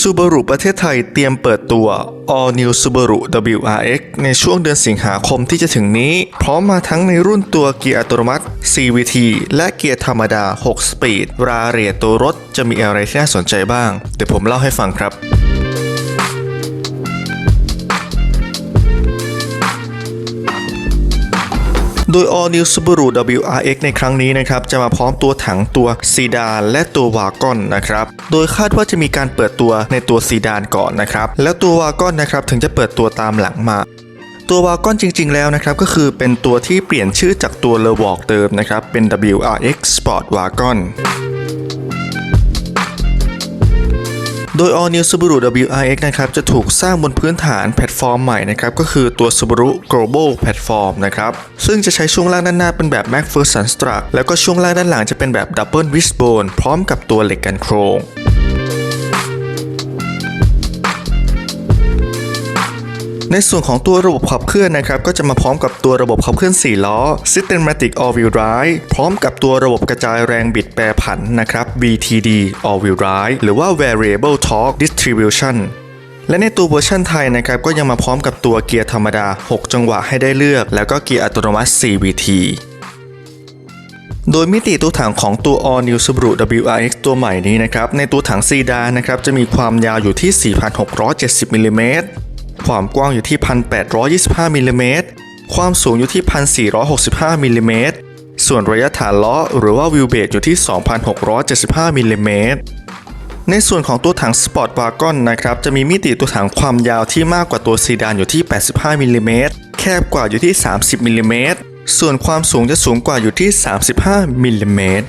ซูบารุประเทศไทยเตรียมเปิดตัว All New Subaru WRX ในช่วงเดือนสิงหาคมที่จะถึงนี้ พร้อมมาทั้งในรุ่นตัวเกียร์อัตโนมัติ CVT และเกียร์ธรรมดา 6 สปีด รายละเอียดตัวรถจะมีอะไรที่น่าสนใจบ้าง เดี๋ยวผมเล่าให้ฟังครับ ดย All New Subaru WRX ในครั้งนี้นะครับจะมาพร้อมตัวถังตัวซีดานและตัววากอนนะครับโดยคาดว่าจะมีการเปิดตัวในตัวซีดานก่อนนะครับแล้วตัววากอนนะครับถึงจะเปิดตัวตามหลังมาตัววากอนจริง ๆ แล้วนะครับก็คือเป็นตัวที่เปลี่ยนชื่อจากตัวเลวอกเดิมนะครับเป็น WRX Sport Wagon โดย All New Subaru WRX นะครับจะถูกสร้างบนพื้นฐานแพลตฟอร์มใหม่นะครับก็คือตัว Subaru Global Platform นะครับซึ่งจะใช้ช่วงล่างด้านหน้าเป็นแบบ MacPherson Strut แล้วก็ช่วงล่างด้านหลังจะเป็นแบบ Double Wishbone พร้อมกับตัวเหล็กกันโครง ในส่วนของตัวระบบขับเคลื่อนนะครับก็จะมาพร้อมกับตัวระบบขับเคลื่อน 4 ล้อ Systematic All Wheel Drive พร้อมกับตัวระบบกระจายแรงบิดแปรผันนะครับ VTD All Wheel Drive หรือว่า Variable Torque Distribution และในตัวเวอร์ชันไทยนะครับก็ยังมาพร้อมกับตัวเกียร์ธรรมดา 6 จังหวะให้ได้เลือก แล้วก็เกียร์อัตโนมัติ CVT โดยมิติตัวถังของตัว All New Subaru WRX ตัวใหม่นี้นะครับในตัวถังซีดานนะครับจะมีความยาวอยู่ที่ 4,670มิลลิเมตร ความกว้างอยู่ที่ 1,825มิลลิเมตรความสูงอยู่ที่ 1,465มิลลิเมตรส่วนระยะฐานล้อหรือว่าวิวเบสอยู่ที่ 2,675มิลลิเมตรในส่วนของตัวถัง Sport Wagon นะครับจะมีมิติตัวถังความยาวที่มากกว่าตัวซีดานอยู่ที่ 85มิลลิเมตรแคบกว่าอยู่ที่ 30มิลลิเมตรส่วนความสูงจะสูงกว่าอยู่ที่ 35มิลลิเมตร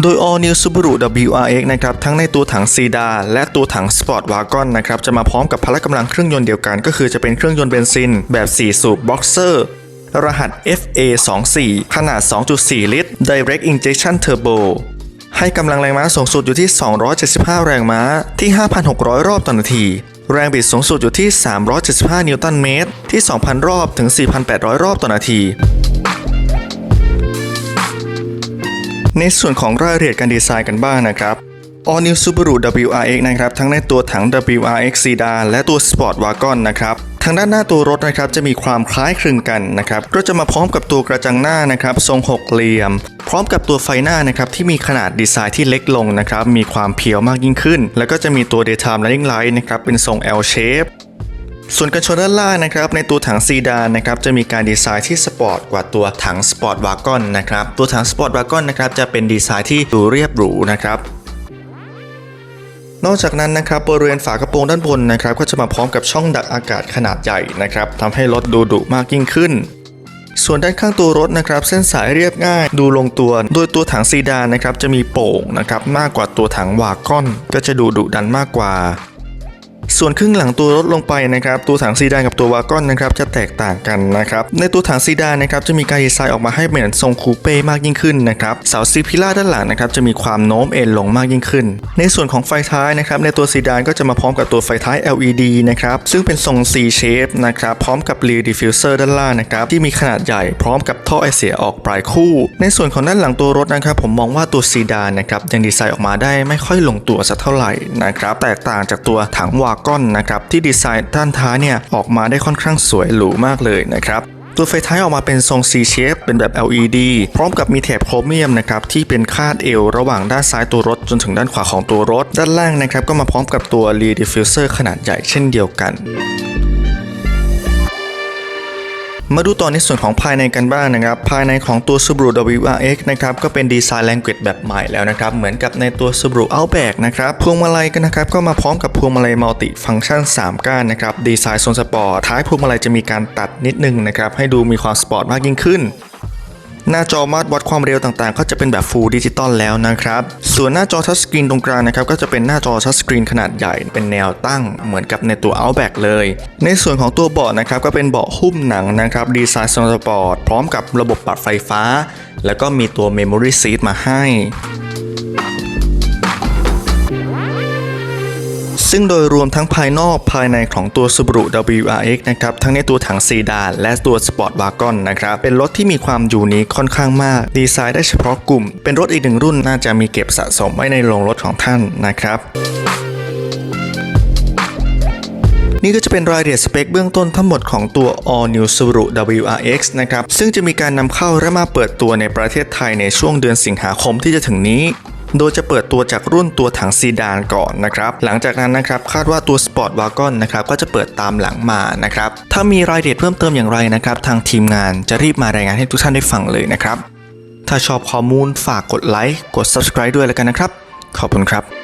โดย All New Subaru WRX นะครับทั้งในตัวถังซีดาและตัวถัง Sport Wagon นะครับจะมาพร้อมกับพละกำลังเครื่องยนต์เดียวกัน ก็คือจะเป็นเครื่องยนต์เบนซิน แบบ 4 สูบ Boxer รหัส FA24 ขนาด 2.4 ลิตร Direct Injection Turbo ให้กำลังแรงม้าสูงสุดอยู่ที่ 275 แรงม้าที่ 5,600 รอบต่อนาที แรงบิดสูงสุดอยู่ที่ 375 นิวตันเมตร ที่ 2,000 รอบถึง 4,800 รอบต่อนาที ในส่วนของรายละเอียดการดีไซน์กันบ้างนะครับ All New Subaru WRX นะครับ ทั้งในตัวถัง WRX Sedan และตัว Sport Wagon นะครับทางด้านหน้าตัวรถนะครับจะมีความคล้ายคลึงกันนะครับก็จะมาพร้อมกับตัวกระจังหน้านะครับทรงหกเหลี่ยม พร้อมกับตัวไฟหน้านะครับที่มีขนาดดีไซน์ที่เล็กลงนะครับมีความเพียวมากยิ่งขึ้น แล้วก็จะมีตัว Daytime Running Light นะครับเป็นทรง L shape ส่วนกันชนด้านล่างนะครับในตัวถังซีดานนะครับจะมีการดีไซน์ที่สปอร์ตกว่าตัวถังสปอร์ตวากอนนะครับตัวถังสปอร์ตวากอนนะครับจะเป็นดีไซน์ที่ดูเรียบหรูนะครับนอกจากนั้นนะครับบริเวณฝากระโปรงด้านบนนะครับก็จะมาพร้อมกับช่องดักอากาศขนาดใหญ่นะครับทำให้รถดูดุมากยิ่งขึ้น ส่วนด้านข้างตัวรถนะครับเส้นสายเรียบง่าย ดูลงตัวโดยตัวถังซีดานนะครับจะมีโป่งนะครับมากกว่าตัวถังวากอน ก็จะดูดุดันมากกว่า ส่วนครึ่งหลังตัวรถลงไปนะครับตัวถังซีดานกับตัววากอนนะครับจะแตกต่างกันนะครับในตัวถังซีดานนะครับจะมีการดีไซน์ออกมาให้เหมือนทรงคูเป้มากยิ่งขึ้นนะครับเสาซีพิล่าด้านหลังนะครับจะมีความโน้มเอ็นลงมากยิ่งขึ้น ในส่วนของไฟท้ายนะครับในตัวซีดานก็จะมาพร้อมกับตัวไฟท้าย LED นะครับซึ่งเป็นทรง C shape นะครับพร้อมกับ rear diffuser ด้านล่างนะครับที่มีขนาดใหญ่พร้อมกับท่อไอเสียออกปลายคู่ ในส่วนของด้านหลังตัวรถนะครับผมมองว่าตัวซีดานนะครับยังดีไซน์ออกมาได้ไม่ค่อยลงตัวสักเท่าไหร่นะครับแตกต่างจากตัวถังวากอนนะครับที่ดีไซน์ด้านท้ายเนี่ยออกมาได้ค่อนข้างสวยหรูมากเลยนะครับตัวไฟท้ายออกมาเป็นทรง C shape เป็นแบบ LED พร้อมกับมีแถบโครเมียมนะครับที่เป็นคาดเอวระหว่างด้านซ้ายตัวรถจนถึงด้านขวาของตัวรถ ด้านล่างนะครับก็มาพร้อมกับตัว rear diffuser ขนาดใหญ่เช่นเดียวกัน มาดูต่อในส่วนของภายในกันบ้างนะครับ ภายในของตัว Subaru WRX นะครับก็เป็นดีไซน์แลงเกจแบบใหม่แล้วนะครับ เหมือนกับในตัว Subaru Outback นะครับพวงมาลัยกันนะครับก็มาพร้อมกับพวงมาลัยมัลติฟังก์ชัน 3 ก้านนะครับดีไซน์โซนสปอร์ตท้ายพวงมาลัยจะมีการตัดนิดนึงนะครับให้ดูมีความสปอร์ตมากยิ่งขึ้น หน้าจอมาตรวัดความเร็วต่างๆ ก็จะเป็นแบบ Full ดิจิตอลแล้วนะครับ ส่วนหน้าจอทัชสกรีนตรงกลางนะครับก็จะเป็นหน้าจอทัชสกรีนขนาดใหญ่เป็นแนวตั้งเหมือนกับในตัว Outback เลย ในส่วนของตัวเบาะนะครับก็เป็นเบาะหุ้มหนังนะครับดีไซน์สปอร์ตพร้อมกับระบบปรับไฟฟ้า แล้วก็มีตัว Memory Seat มาให้ ซึ่งโดยรวมทั้งภายนอกภายในของตัว Subaru WRX นะครับทั้งในตัวถังซีดานและตัว Sport Wagon นะครับเป็นรถที่มีความยูนิคค่อนข้างมาก ดีไซน์ได้เฉพาะกลุ่ม เป็นรถอีกหนึ่งรุ่นน่าจะมีเก็บสะสมไว้ในโรงรถของท่านนะครับนี่ก็จะเป็นรายละเอียดสเปคเบื้องต้นทั้งหมดของตัว All New Subaru WRX นะครับ ซึ่งจะมีการนำเข้าและมาเปิดตัวในประเทศไทยในช่วงเดือนสิงหาคมที่จะถึงนี้ โดยจะเปิดตัวจากรุ่นตัวถังซีดานก่อนนะครับหลังจากนั้นนะครับคาดว่าตัวสปอร์ตวากอนนะครับก็จะเปิดตามหลังมานะครับถ้ามีรายละเอียดเพิ่มเติมอย่างไรนะครับทางทีมงานจะรีบมารายงานให้ทุกท่านได้ฟังเลยนะครับถ้าชอบข้อมูลฝากกดไลค์กด subscribe ด้วยแล้วกันนะครับ ขอบคุณครับ